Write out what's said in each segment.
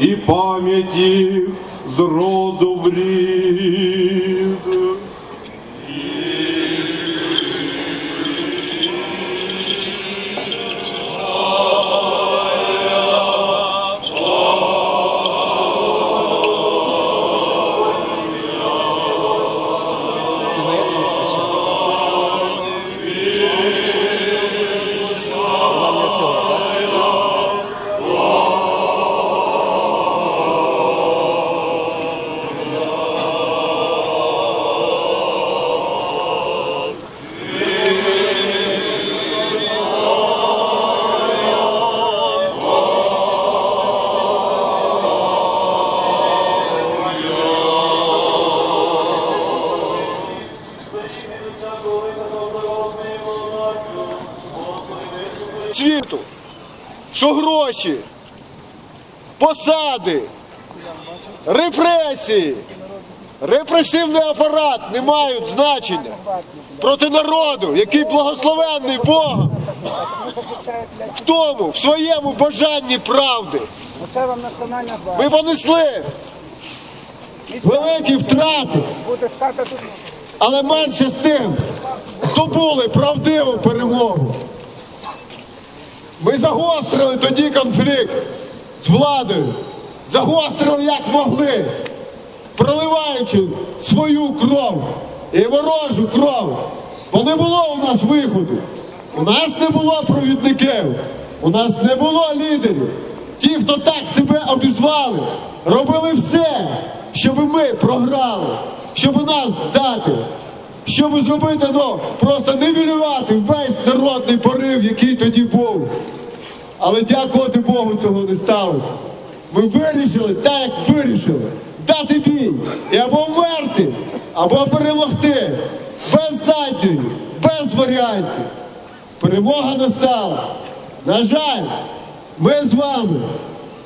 і пам'яті з роду в рід. Що гроші, посади, репресії, репресивний апарат не мають значення проти народу, який благословенний Богом в тому, в своєму бажанні правди. Ми понесли великі втрати, але менше з тим здобули правдиву перемогу. Ми загострили тоді конфлікт з владою, загострили як могли, проливаючи свою кров і ворожу кров. Бо не було у нас виходу. У нас не було провідників, у нас не було лідерів. Ті, хто так себе обізвали, робили все, щоб ми програли, щоб нас здати, щоб зробити, ну, просто нівелювати весь народний порив, який тоді був. Але дякувати Богу цього не сталося. Ми вирішили так, як вирішили. Дати бій і або вмерти, або перемогти. Без задньої, без варіантів. Перемога настала. На жаль, ми з вами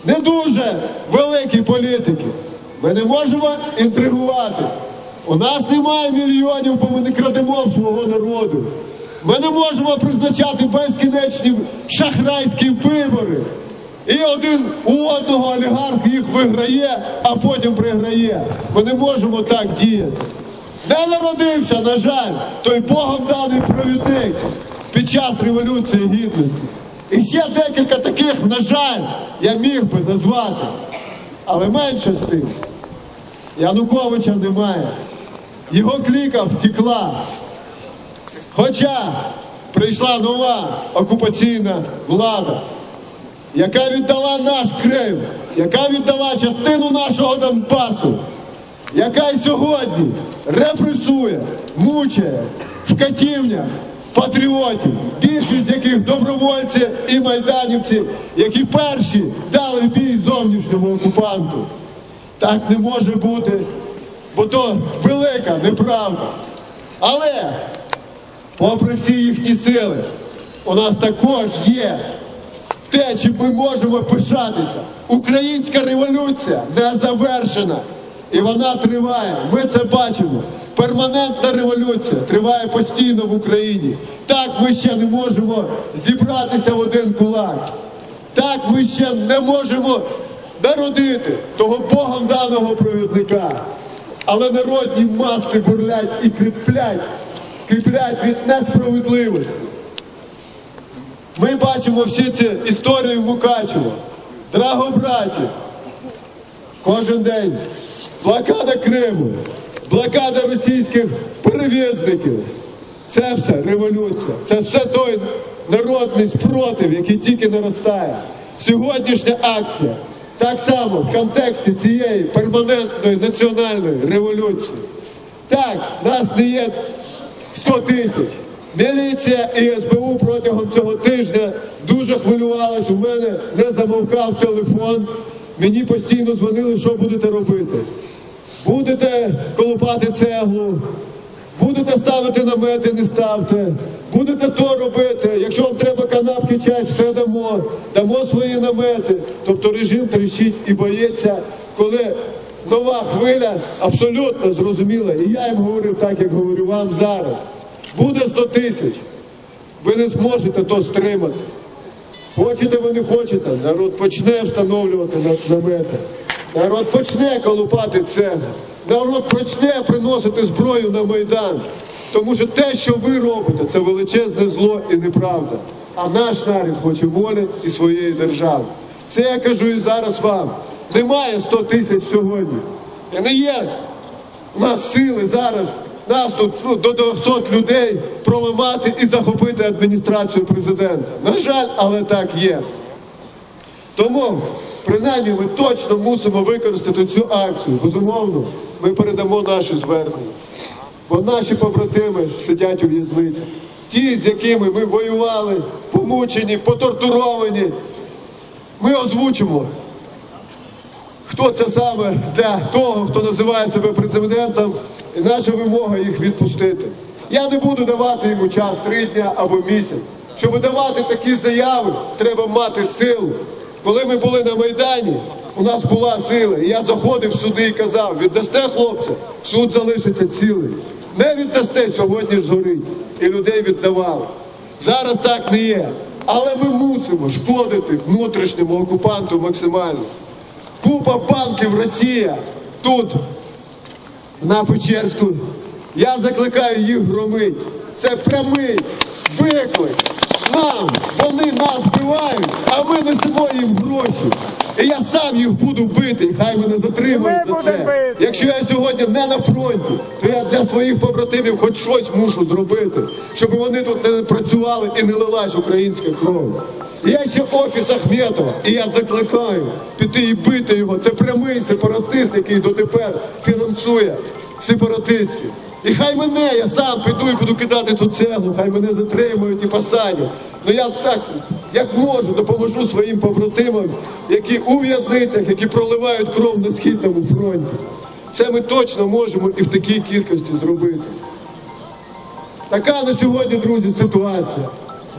не дуже великі політики. Ми не можемо інтригувати. У нас немає мільйонів, бо ми не крадемо свого народу. Ми не можемо призначати безкінечні шахрайські вибори. І один у одного олігарх їх виграє, а потім приграє. Ми не можемо так діяти. Не народився, на жаль, той Богом даний провідник під час Революції Гідності. І ще декілька таких, на жаль, я міг би назвати. Але менше з тим. Януковича немає. Його кліка втекла. Хоча прийшла нова окупаційна влада, яка віддала наш Крим, яка віддала частину нашого Донбасу, яка й сьогодні репресує, мучає в катівнях патріотів, більшість яких добровольці і майданівці, які перші дали бій зовнішньому окупанту. Так не може бути, то велика неправда. Але попри всі їхні сили, у нас також є те, чим ми можемо пишатися. Українська революція не завершена. І вона триває. Ми це бачимо. Перманентна революція триває постійно в Україні. Так ми ще не можемо зібратися в один кулак. Так ми ще не можемо народити того Богом даного провідника. Але народні маси бурлять і кріплять, кріплять від несправедливості. Ми бачимо всі ці історії в Мукачево, Драгобраті. Кожен день блокада Криму, блокада російських перевізників. Це все революція, це все той народний спротив, який тільки наростає. Сьогоднішня акція так само в контексті цієї перманентної національної революції. Так, нас не є 100 тисяч. Міліція і СБУ протягом цього тижня дуже хвилювалась. У мене не замовкав телефон. Мені постійно дзвонили, що будете робити. Будете колупати цеглу, будете ставити намети, не ставте, будете то робити. Якщо вам треба канапки, чай, все дамо, дамо свої намети. Тобто режим тріщить і боїться, коли нова хвиля абсолютно зрозуміла. І я їм говорив так, як говорю вам зараз. Буде 100 тисяч. Ви не зможете то стримати. Хочете ви не хочете, народ почне встановлювати намети. Народ почне колупати цегли. Народ почне приносити зброю на Майдан. Тому що те, що ви робите, це величезне зло і неправда. А наш народ хоче волі і своєї держави. Це я кажу і зараз вам. Немає 100 тисяч сьогодні. І не є у нас сили зараз, нас тут ну, до 200 людей проламати і захопити адміністрацію президента. На жаль, але так є. Тому, принаймні, ми точно мусимо використати цю акцію. Безумовно, ми передамо наші звернення. Бо наші побратими сидять у в'язниці. Ті, з якими ми воювали, помучені, потортуровані. Ми озвучимо хто це саме для того, хто називає себе президентом, і наша вимога їх відпустити. Я не буду давати йому час три дня або місяць. Щоб давати такі заяви, треба мати силу. Коли ми були на Майдані, у нас була сила. І я заходив в суди і казав, віддасте хлопця, суд залишиться цілий. Не віддасте, сьогодні згорить. І людей віддавали. Зараз так не є. Але ми мусимо шкодити внутрішньому окупанту максимально. Купа банків Росія тут, на Печерську. Я закликаю їх громити. Це прямий виклик нам. Вони нас вбивають, а ми несемо їм гроші. І я сам їх буду бити, хай мене затримують за це. Якщо я сьогодні не на фронті, то я для своїх побратимів хоч щось мушу зробити, щоб вони тут не працювали і не лилась українська кров. Я ще офіс Ахметова, і я закликаю піти і бити його. Це прямий сепаратист, який дотепер фінансує сепаратистів. І хай мене, я сам піду і буду кидати цю цеглу, хай мене затримують і посадять. Ну я так, як можу, допоможу своїм побратимам, які у в'язницях, які проливають кров на східному фронті. Це ми точно можемо і в такій кількості зробити. Така на сьогодні, друзі, ситуація.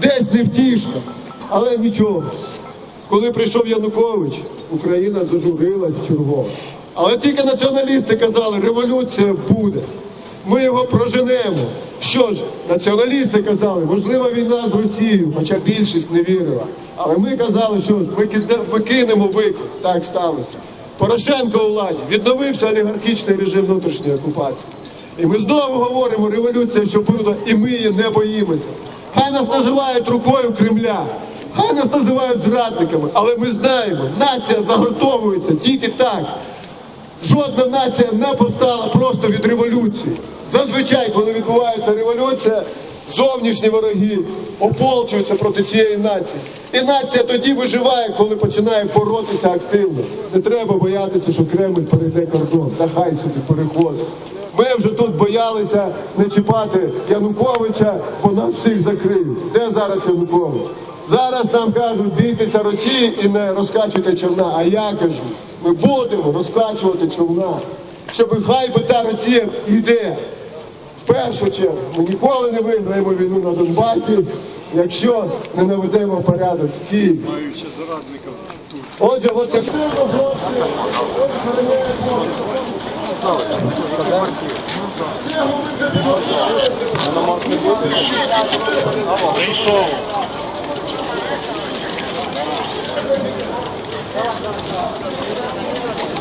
Десь невтішна, але нічого. Коли прийшов Янукович, Україна зажурилась чергово. Але тільки націоналісти казали, революція буде. Ми його проженемо. Що ж, націоналісти казали, можлива війна з Росією, хоча більшість не вірила. Але ми казали, що ж, ми кинемо виклик. Так сталося. Порошенко у владі відновився олігархічний режим внутрішньої окупації. І ми знову говоримо, революція, що буде, і ми її не боїмося. Хай нас називають рукою Кремля, хай нас називають зрадниками, але ми знаємо, нація загортовується тільки так. Жодна нація не постала просто від революції. Зазвичай, коли відбувається революція, зовнішні вороги ополчуються проти цієї нації. І нація тоді виживає, коли починає боротися активно. Не треба боятися, що Кремль перейде кордон. Та хай собі переходить. Ми вже тут боялися не чіпати Януковича, бо нас всіх закриють. Де зараз Янукович? Зараз нам кажуть, бійтеся Росії і не розкачуйте човна. А я кажу, ми будемо розкачувати човна, щоб хай би та Росія йде. В першу чергу ми ніколи не виграємо війну на Донбасі, якщо не наведемо порядок в Києві. Отже, от це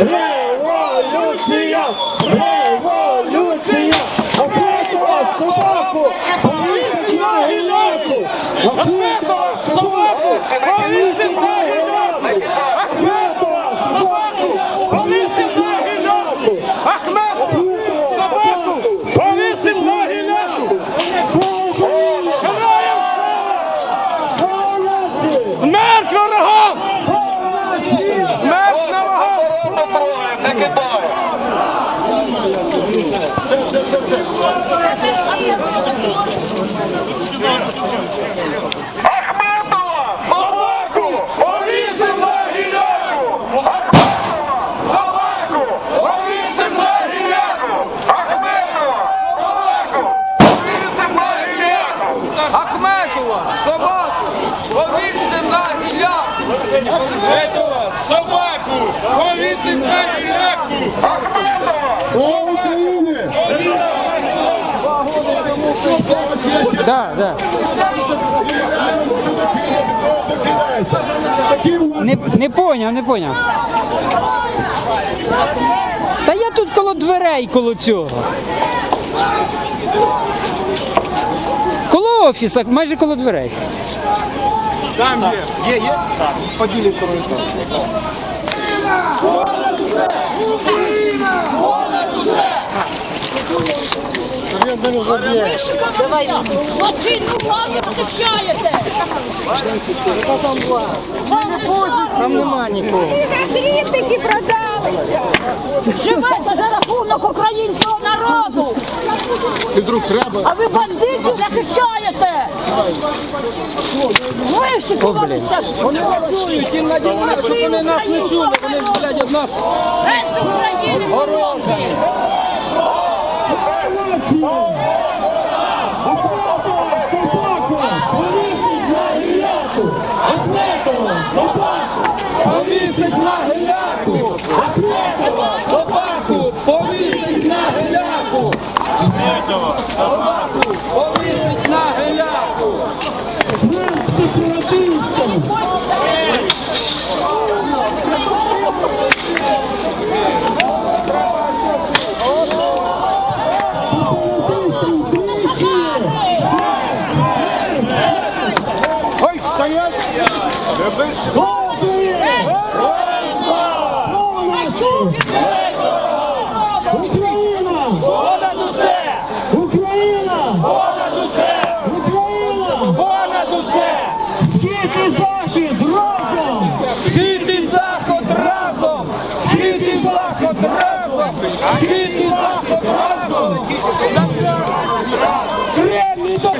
Революція! Революція! Революція! вас, собаку! Повісить на гіляку! Ахметова собаку! Повісить на гіляку! Ахметова собаку! Повісить на гіляку! Ахметова собаку! Повісить на гіляку! Слава Україні! Героям слава! Слава нації! Смерть ворогам! Смерть на ворогам! Этого собаку! Повесить на гіляку! Ахметова! Слава Україні! Да, да. Не, не поняв, не поняв. Та я тут коло дверей, коло цього. Коло офіса, майже коло дверей. Злочинну владу захищаєте! Там нема нікого. Ви заслідники продалися! Живете за рахунок українського народу! і вдруг треба. А ви бандитів захищаєте! Вищики вони зараз! Вони працюють, їм надіють, щоб вони нас не чули, вони ж, блядь, одна... Серце України подобає! Повісить на гіляку! Ахметова! Собаку! Повісить на гіляку! Ахметова! Собаку! Повісить на гіляку! Ой, стоять! Слава Україні! Україна! Понад усе! Україна! Понад усе! Україна! Понад усе! Схід і захід разом! Схід і заход разом! Схід і заход разом! Схід і заход разом! Кремль до...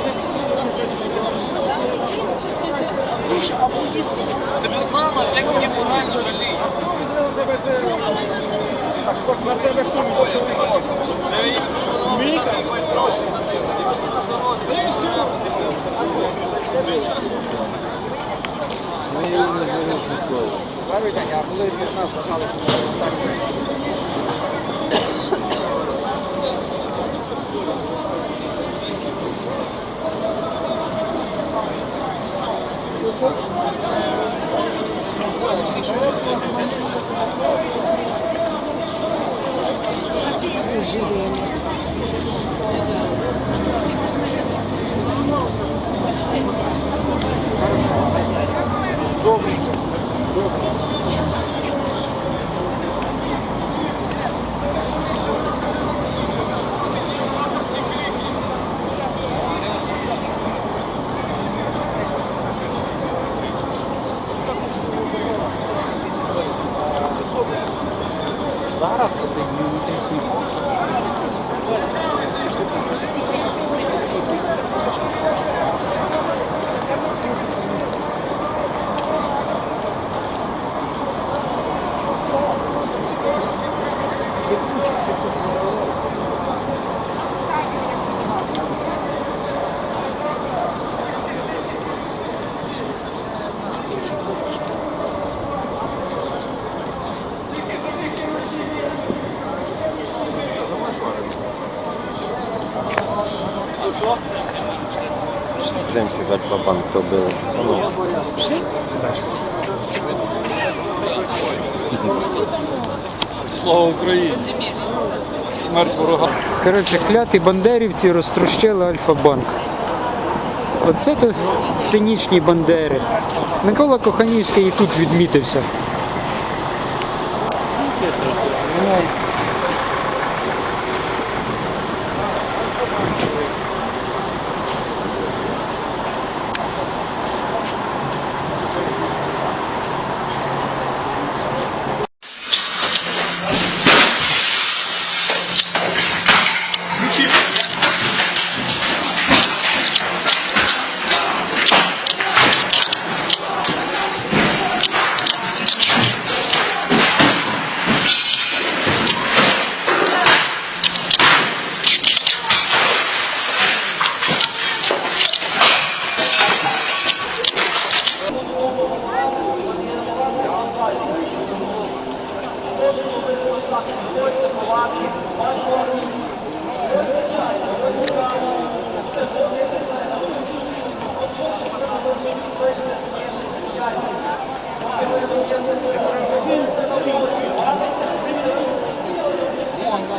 Подивимося, як не було ніколи. Правильно, а коли між нас залишилися Живемо. Альфа-банк робили. Ну, Слава Україні! Смерть ворога! Коротше, кляті бандерівці розтрощили Альфа-банк. Оце то цинічні бандери. Микола Коханівський і тут відмітився.